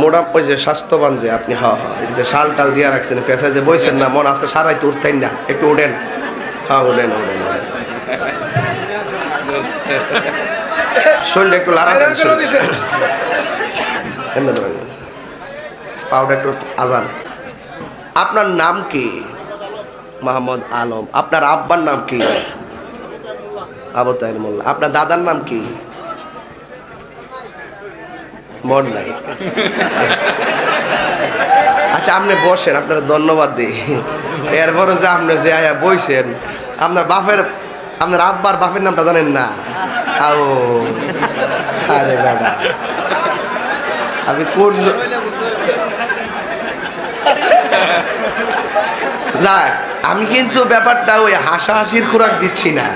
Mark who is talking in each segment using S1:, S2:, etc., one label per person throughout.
S1: মোটা ওই যে স্বাস্থ্যবান যে আপনি হ হ এই যে শাল টাল দিয়ে রাখছেন পেশায় যে বইছেন না মন আজকে সারাইতে উঠতেন না একটু ওঠেন হ্যাঁ ওঠেন ওঠেন ওঠেন। শরীরটা একটু লাড়া দেন এমনি ধরেন। পাউডার একটু আজান। আপনার নাম কি? মোহাম্মদ আলম। আপনার আব্বার নাম কি? আবু তাইর মোল্লা। আপনার দাদার নাম কি? মন নাই। আচ্ছা আপনি বসেন, আপনার ধন্যবাদ দিই। এরপরে যে আপনি যে আয়া বইছেন, আপনার বাপের আপনার আব্বার বাপের নামটা জানেন না? আও। আরে বাবা। আপনি কোন যাক, আমি কিন্তু ব্যাপারটা ওই হাসাহাসির খোরাক দিচ্ছি না।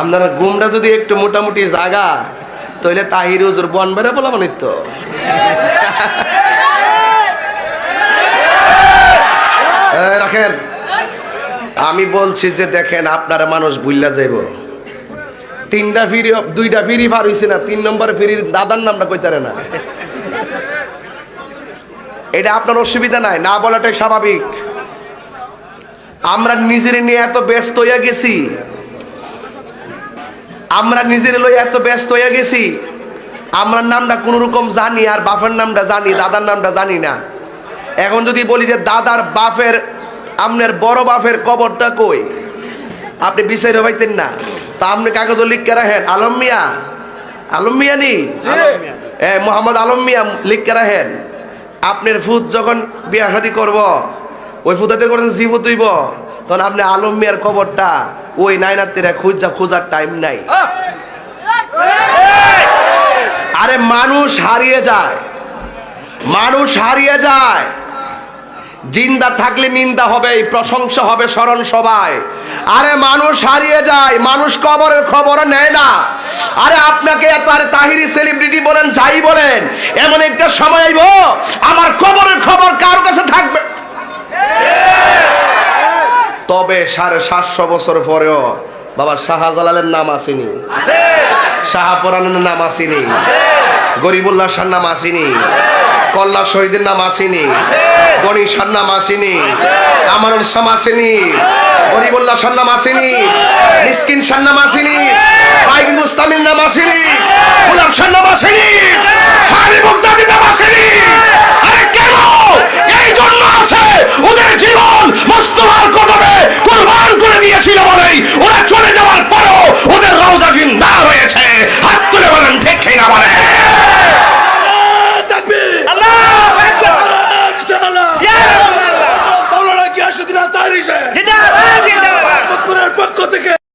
S1: আপনারা গুমটা যদি একটু মোটামুটি জাগা তাহলে তাহির হুজুর বন বেড়ে বলা মানে তো। রাখেন। আমি বলছি যে দেখেন আপনারা মানুষ ভুললা যাইব। তিনটা ফিরি, দুইটা ফিরি পার হইছে না, তিন নম্বর ফিরির দাদার নামটা কইতারে না। এটা আপনার অসুবিধা নাই, না বলাটাই স্বাভাবিক। আমরা নিজের নিয়ে এত ব্যস্ত হইয়া গেছি। আমরা নিজের লই এত ব্যস্ত হয়ে গেছি। আমরা নামটা কোন রকম জানি আর বাপের নামটা জানি দাদার নামটা জানি না। এখন যদি বলি যে দাদার বাপের আপনার বড় বাপের কবরটা কই? আপনি বিচারে পাইতেন না। তা আপনি কাগজ লিখকে রাখেন। আলম মিয়া? আলম মিয়া নি? এ মোহাম্মদ আলম মিয়া লিখকে রাখেন। আপনার ফুত যখন বিয়া শাদি করব ওই ফুতাতে করেন জি ফুতুইব তখন আপনি আলম মিয়ার খবরটা ওই নাইনাতিরা খুঁজা খোঁজার টাইম নাই। আরে মানুষ হারিয়ে যায়। মানুষ হারিয়ে যায়। জিন্দা থাকলে নিন্দা হবে প্রশংসা হবে স্মরণ সবাই আরে মানুষ হারিয়ে যায় মানুষ কবরের খবর নেয় না। আরে আপনাকে এত আরে তাহিরি সেলিব্রিটি বলেন যাই বলেন এমন একটা সময় আইব আমার কবরের খবর কার কাছে থাকবে তবে সাড়ে সাতশো বছর পরেও বাবা শাহজালালের নাম আসেনি। শাহপুরানের নাম আসেনি। গরিবুল্লাহ শাহ নাম আসেনি। কল্লা শহীদের নাম আসেনি। গণি শাহ নাম আসেনি। আমানুল শাম আসেনি। গরিবুল্লাহ শাহ নাম আসেনি। মিসকিন শাহ নাম আসেনি। বাইবি মুস্তামির নাম আসেনি। গোলাম শাহ নাম আসেনি। আসেনি পক্ষ থেকে